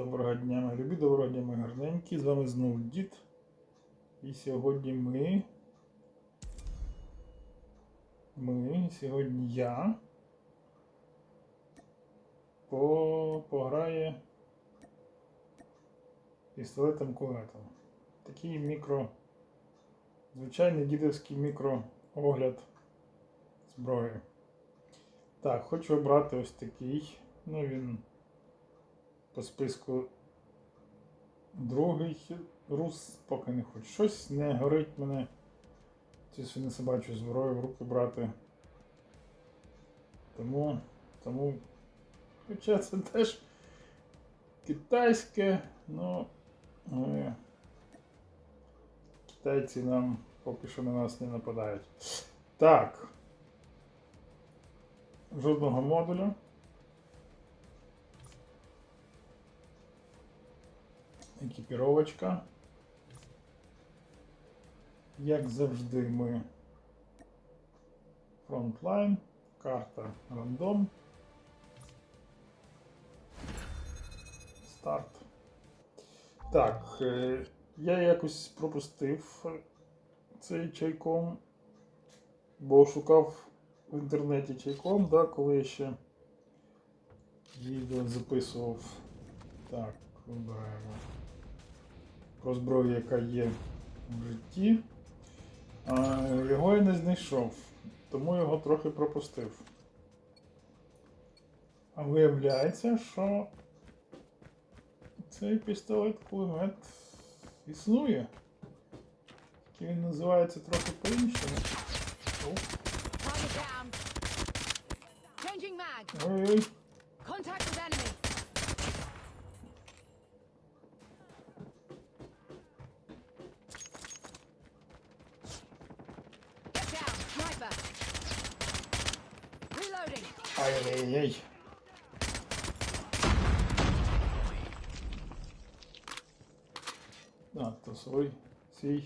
Доброго дня, мої любі, доброго дня, мої гарненькі. З вами знову дід. І сьогодні ми. Ми, сьогодні я. По, пограє пістолетом кулетом. Такий мікро. Звичайний дідовський мікроогляд зброї. Так, хочу обрати ось такий. Ну він по списку другий рус, поки не хочу. Щось не горить мене. Цю свину собачу зброю в руки брати. Тому, тому, хоча це теж китайське, ну, але китайці нам поки що на нас не нападають. Так. Жодного модуля. Екіпіровочка. Як завжди, ми фронтлайн, карта рандом. Старт. Так, е, я якось пропустив цей чайком, бо шукав в інтернеті чайком, да, коли я ще відео записував. Так, вибираємо про зброю, яка є в житті. А, його я не знайшов, тому його трохи пропустив. А виявляється, що цей пістолет-кулемет існує. Тільки він називається трохи по-іншому. Ой-ой. Contact with enemy. Get down. Sniper. Reloading. Ай-яй-яй. А, то свій, свій.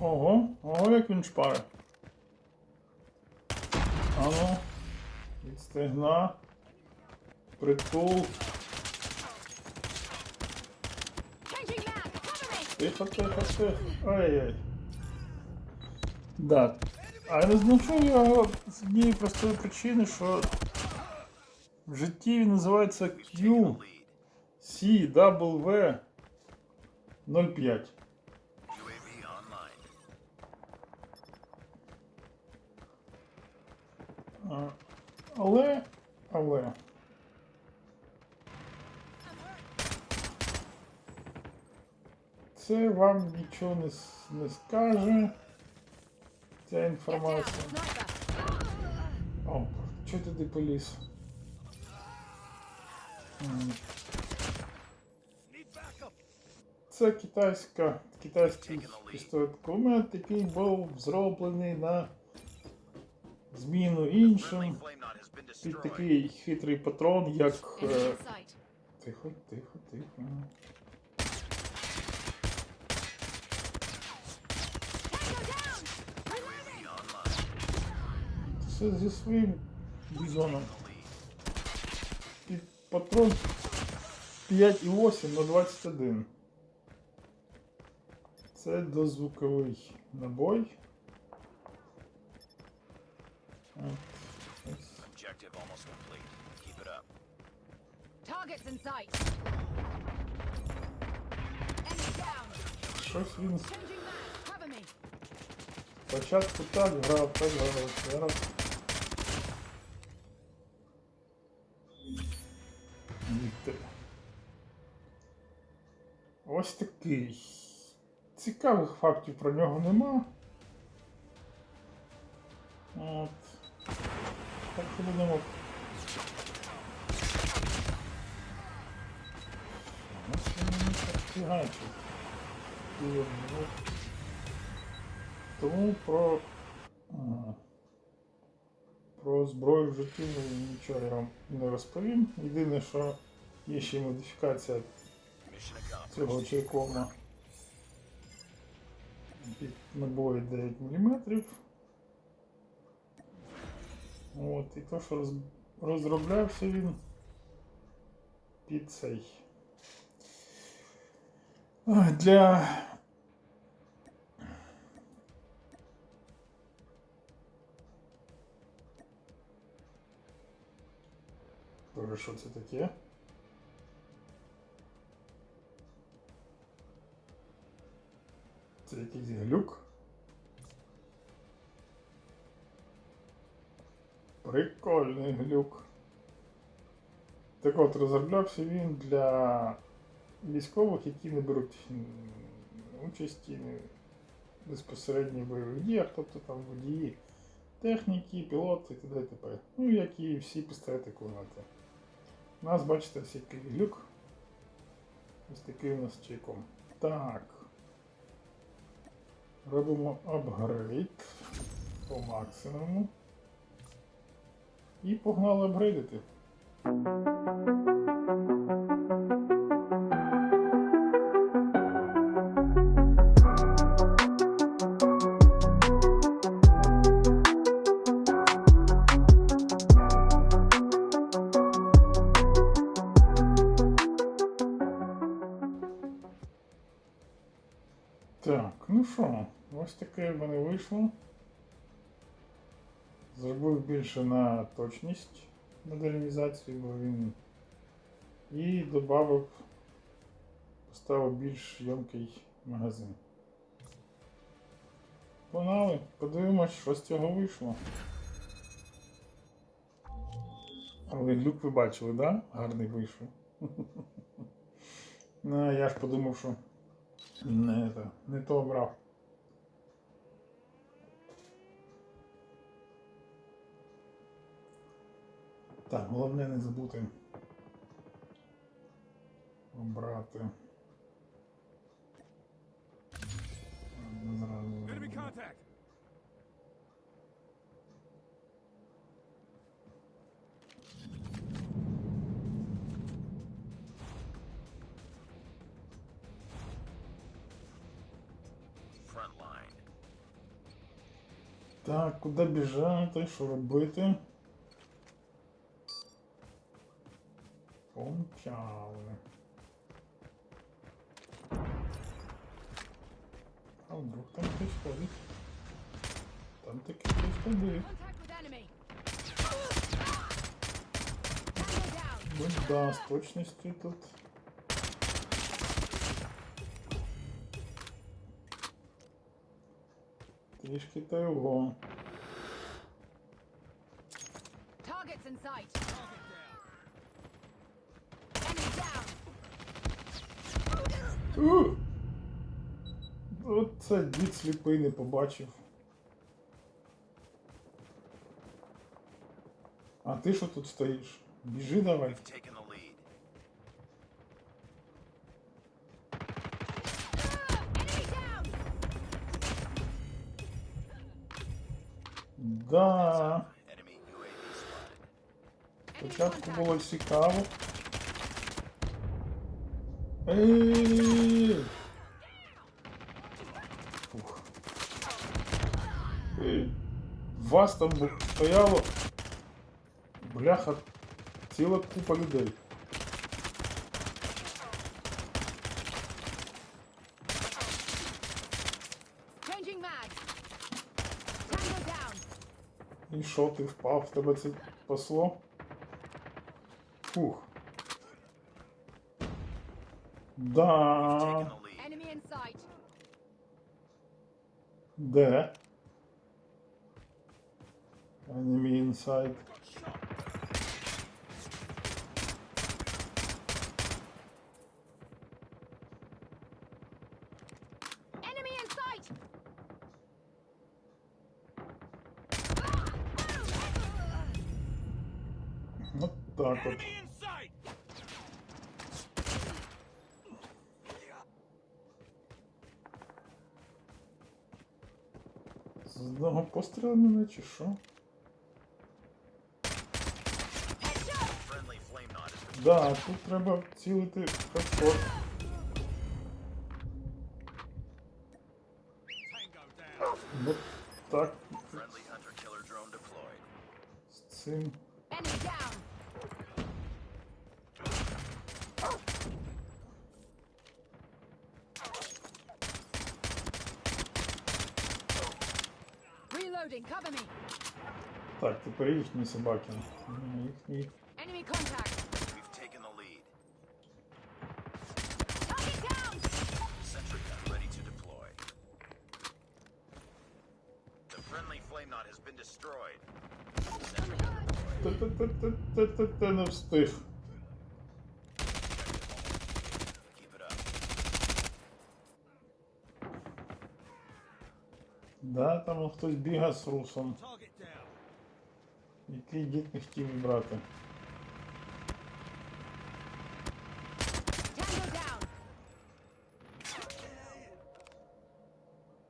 Ого, ого, як він шпаре. Ану, від стегна. Притул. Тихо, тихо, тихо. Ай-яй. Да. А я не знайшов його з однієї простої причини, що в житті він називається Q CW 05. А, Але, але. Це вам нічого не, не скаже. Ця інформація. О, чого туди поліз? Це китайська, китайський пістолет який був зроблений на зміну іншим під такий хитрий патрон, як. Е. Тихо, тихо, тихо. Це зі своїм бізоном. Під патрон 5,8 на 21. Це дозвуковий набой. Objective almost complete. Keep it up. Targets in sight. Enemy down. Щось він Changing mag. Cover me. спочатку так грав, так грав, зараз. Цікавих фактів про нього нема. От. Так що будемо. Тому про, а, про зброю в житті нічого я вам не розповім. Єдине, що є ще модифікація цього чайкома набої 9 мм. От, і то, що роз... розроблявся він під цей. А, Для. Боже, що це таке? Це якийсь глюк. Прикольний глюк. Так от, розроблявся він для військових, які не беруть участі безпосередньо в бойових діях, тобто там водії техніки, пілоти і т.д. Ну, як і всі пістолети кулемети. У нас, бачите, ось який глюк. Ось такий у нас чайком. Так. Робимо апгрейд по максимуму. І погнали апгрейдити. Ось таке в мене вийшло. Зробив більше на точність модернізацію, бо він. І додав, поставив більш ємкий магазин. Погнали, подивимось, що з цього вийшло. Але люк ви бачили, да? Гарний вийшов. Ну, я ж подумав, що не, не то обрав. Так, головне не забути обрати. Так, куди біжати, що робити? Помчали. А вдруг там хтось ходить? Там таки хтось ходить. Ну да, з точністю тут. Трішки того. Оце дід сліпий не побачив. А ти що тут стоїш? Біжи давай. Да. Спочатку було цікаво. Вас там стояло. Бляха, ціла купа людей. І що ти впав? Тебе це пасло? Фух. Да. Taken the lead. Enemy in sight. Де? Enemy inside. Enemy in sight. От так от. Одного пострілу мене чи що? Да, тут треба цілити down! От так з цим. Enemy Enemy down. Reloading, cover me. Так, тепер їхні собаки. Ні, Їхні. Enemy contact. We've Да, там хтось бігає з русом. Який дід не хотів брати. Tango down.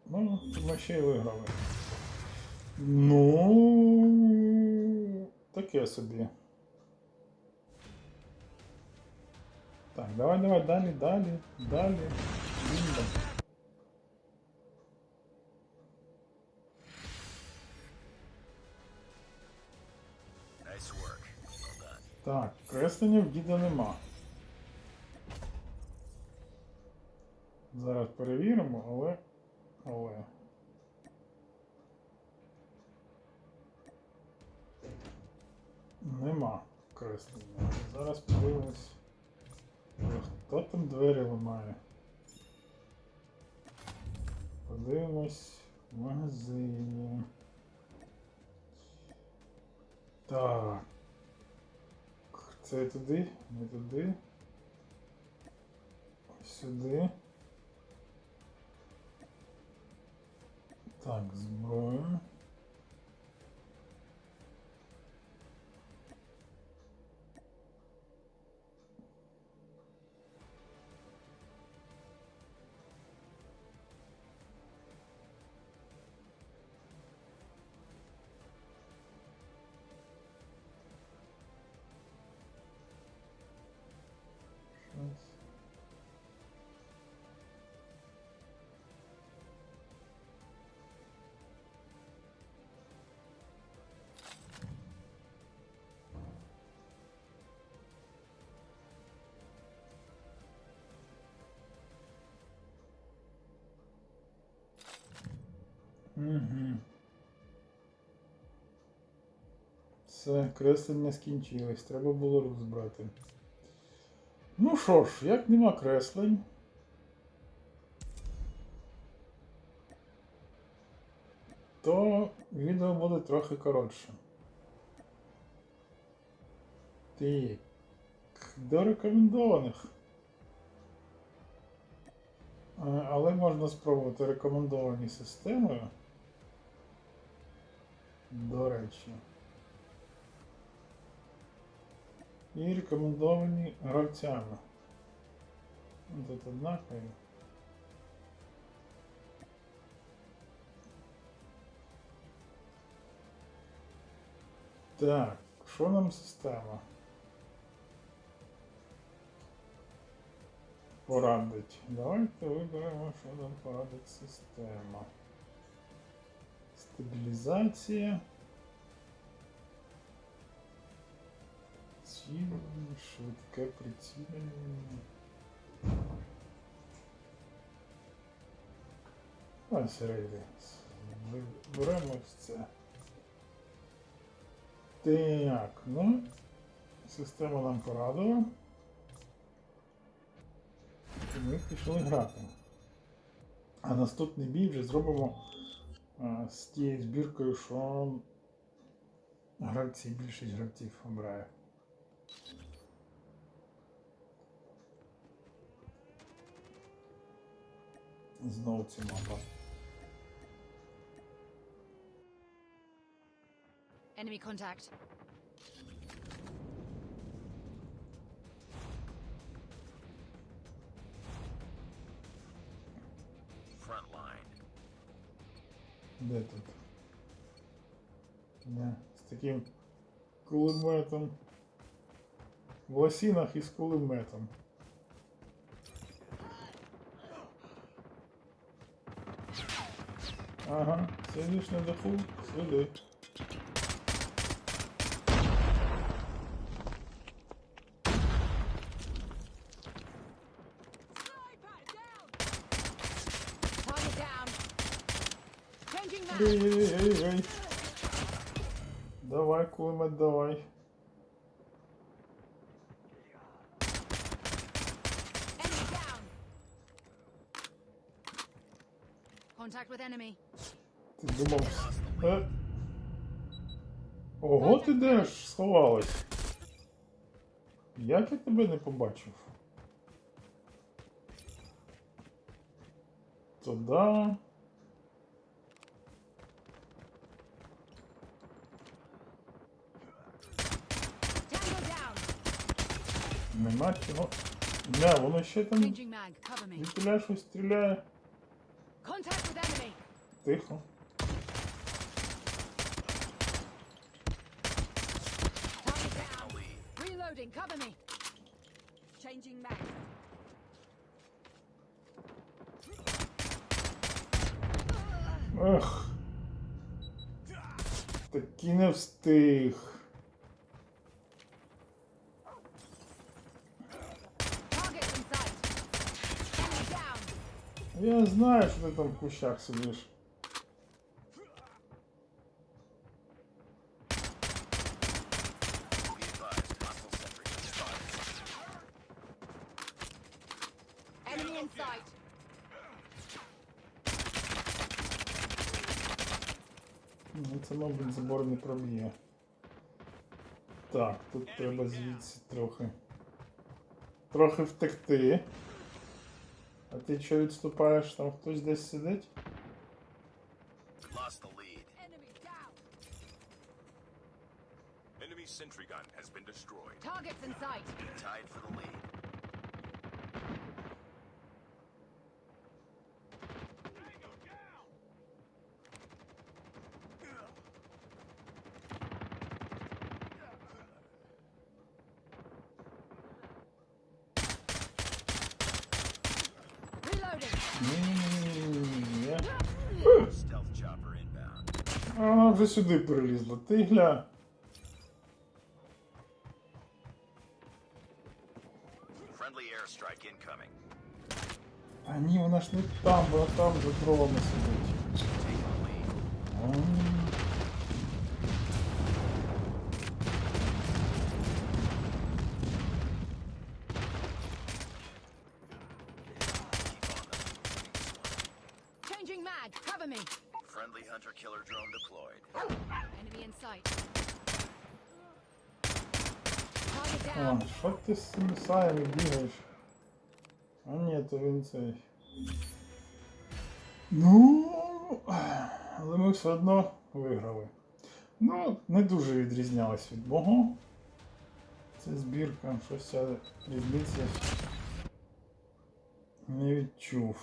Ну, ми ще й виграли. Ну, таке собі. Так, давай, давай, далі, далі, далі. Бімба. Так, креслення в діда нема. Зараз перевіримо, але. Але. Нема креслення. Зараз подивимось. Хто там двері ламає? Подивимось в магазині. Так. Це туди, не туди. Ось сюди. Так, зброя. Угу. Все, креслення скінчились, треба було розбрати. Ну що ж, як нема креслень. То відео буде трохи коротше. Так. До рекомендованих. Е, Але можна спробувати рекомендовані системи. До речі. І рекомендовані гравцями. Тут однакові. Так, що нам система? Порадить. Давайте виберемо, що нам порадить система. Стабілізація. Цілення, швидке прицілення. Ось рейди. Беремо ось це. Так, ну, система нам порадила. Ми пішли грати. А наступний бій вже зробимо з тією збіркою, що гравці, більшість гравців обирає. Знову ці мапа. Enemy contact. Front line. Де тут? Да. з таким кулеметом. В лосінах із кулеметом. Ага, сидиш на даху, сиди. Ей-ей-ей-ей. Давай, кулемет, давай. Enemy down. Contact with enemy. Ти думав. Е? Ого, ти де ж сховалась? Як я тебе не побачив? То да. Нема чого. Не, воно ще там відтіля щось стріляє. Тихо. Target down. Reloading. Cover me. Changing mag. Ех. Таки не встиг. Targets in sight. Enemy down. Я знаю, що ти там в кущах сидиш. Мабуть, забор не проб'є. Так, тут треба звідси трохи. Трохи втекти. А ти що відступаєш? Там хтось десь сидить? Lost the lead. Enemy sentry gun has been destroyed. Targets in sight. Tied for the lead. Reloading. Ні-ні-ні. я- Stealth chopper inbound. А вона вже сюди перелізла. Ти гля. А ні, вона ж не там, вона там за дровами сидить. Friendly hunter killer drone deployed. Enemy in sight. Target А, down. що ти з цими саями бігаєш? А ні, то він цей. Ну, але ми все одно виграли. Ну, не дуже відрізнялась від мого. Це збірка, щось я різниці не відчув.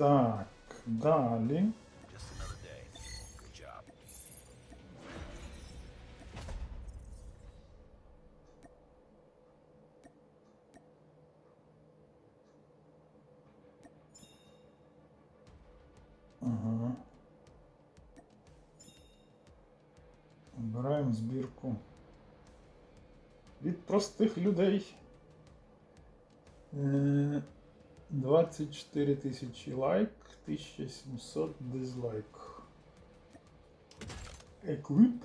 Так, далі. Ага. Обираємо збірку. Від простих людей. Е, 24 тисячі лайк, 1700 дизлайк. Equip.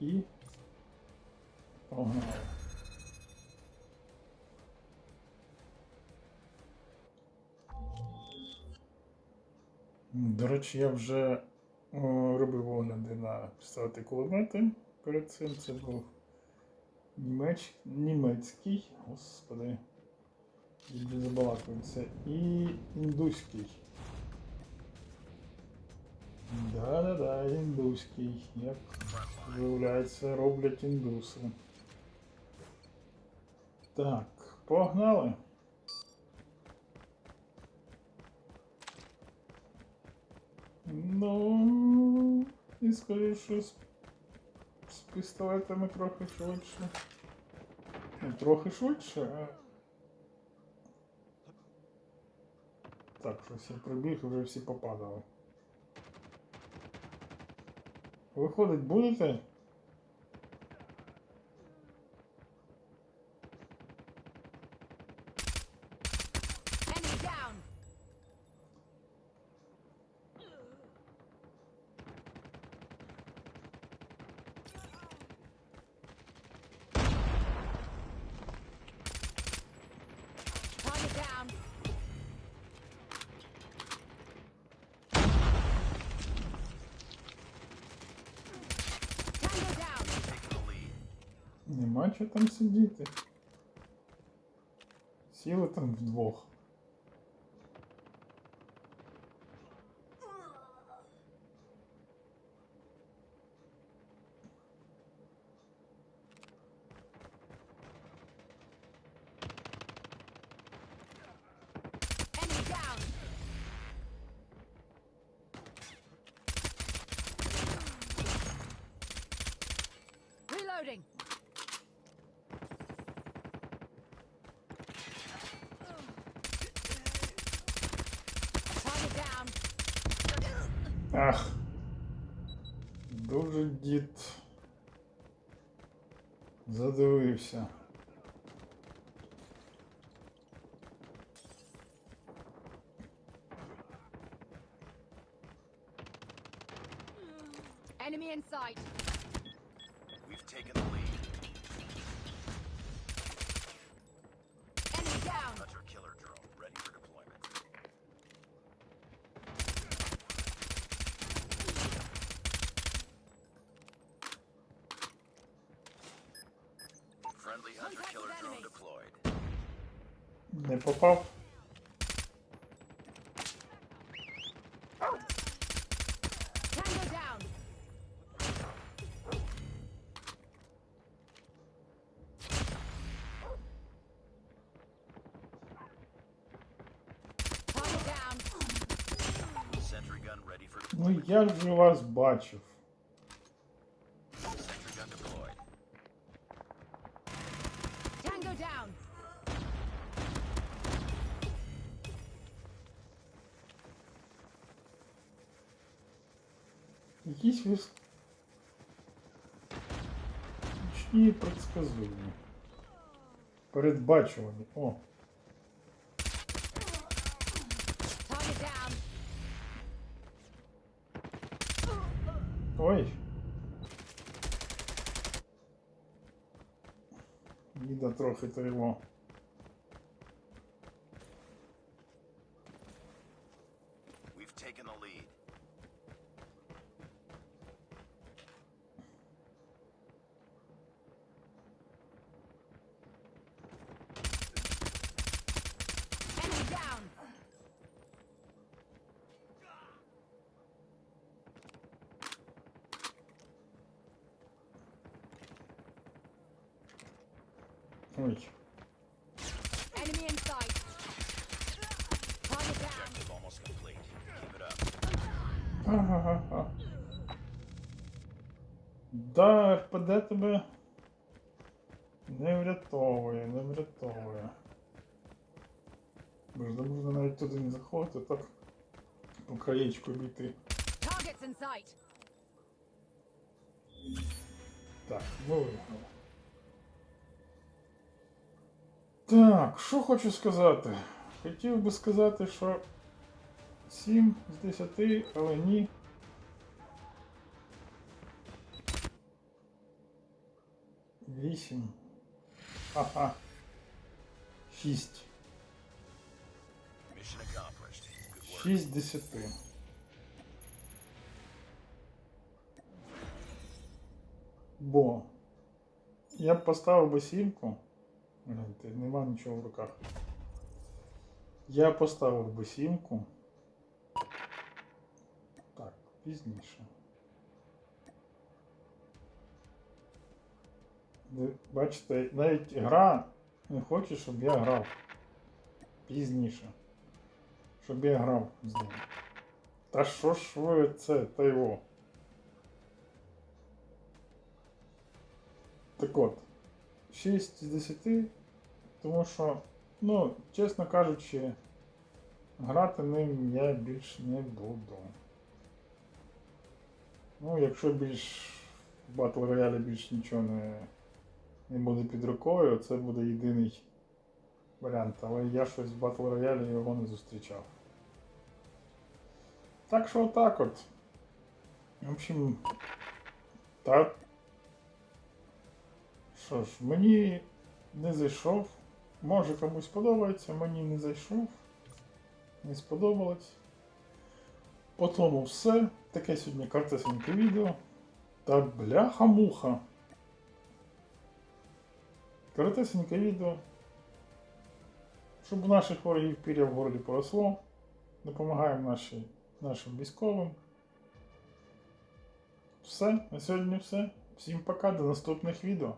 І погнали. До речі, я вже о, робив огляди на пістолети кулемети. Перед цим це був німеч... німецький, господи, забалакується, і індуський. Да-да-да, індуський. Як виявляється, роблять індуси. Так, погнали. Ну, і скоріше пістолетами трохи швидше. Не трохи швидше, а. Так, щось я прибіг, вже всі попадали. Виходить, будете? Enemy down. Tango down. Taking the lead. Чого там сидіти. Сіли там вдвох. Enemy down. Reloading. Target down. Ах. Дуже дід. Задивився. Enemy in sight. We've taken the lead. Enemy down. Hunter killer drone ready for deployment. Friendly hunter Contact killer with drone enemy. deployed. Не попав. Tango down. Target down. Sentry gun ready for Ну я ж вас бачив. Якісь ви нічні і предсказуємі. Передбачувані. О, Target down. Ой. Їда трохи триво. We've taken the lead. Enemy down. Ой. Enemy in sight. Target down. Objective almost complete. Keep it up. Ага. РПД тебе не врятовує, не врятовує. Ж можна навіть туди не заходити, так по краєчку бійти. Так, ми. Так, що хочу сказати? Хотів би сказати, що 7 з 10, але ні. Вісім. Ага. Шість. Mission accomplished. Good work. Шість з десяти. Бо я б поставив би сімку. Гляньте, нема нічого в руках. Я поставив би сімку. Так, пізніше. Бачите, навіть гра не хоче, щоб я грав. Пізніше. Щоб я грав з ним. Та що ж ви це, та його? Так от, 6 з 10, тому що, ну, чесно кажучи, грати ним я більш не буду. Ну, якщо більш в Battle Royale більш нічого не, не буде під рукою, це буде єдиний варіант, але я щось в Battle Royale його не зустрічав. Так що отак от. В общем, так. Що ж, мені не зайшов Може комусь подобається, мені не зайшов. Не сподобалось. По тому все. Таке сьогодні картесеньке відео. Та бляха-муха. Коротесеньке відео. Щоб наших ворогів пір'я в городі поросло. Допомагаємо наші, нашим військовим. Все, на сьогодні все. Всім пока, до наступних відео.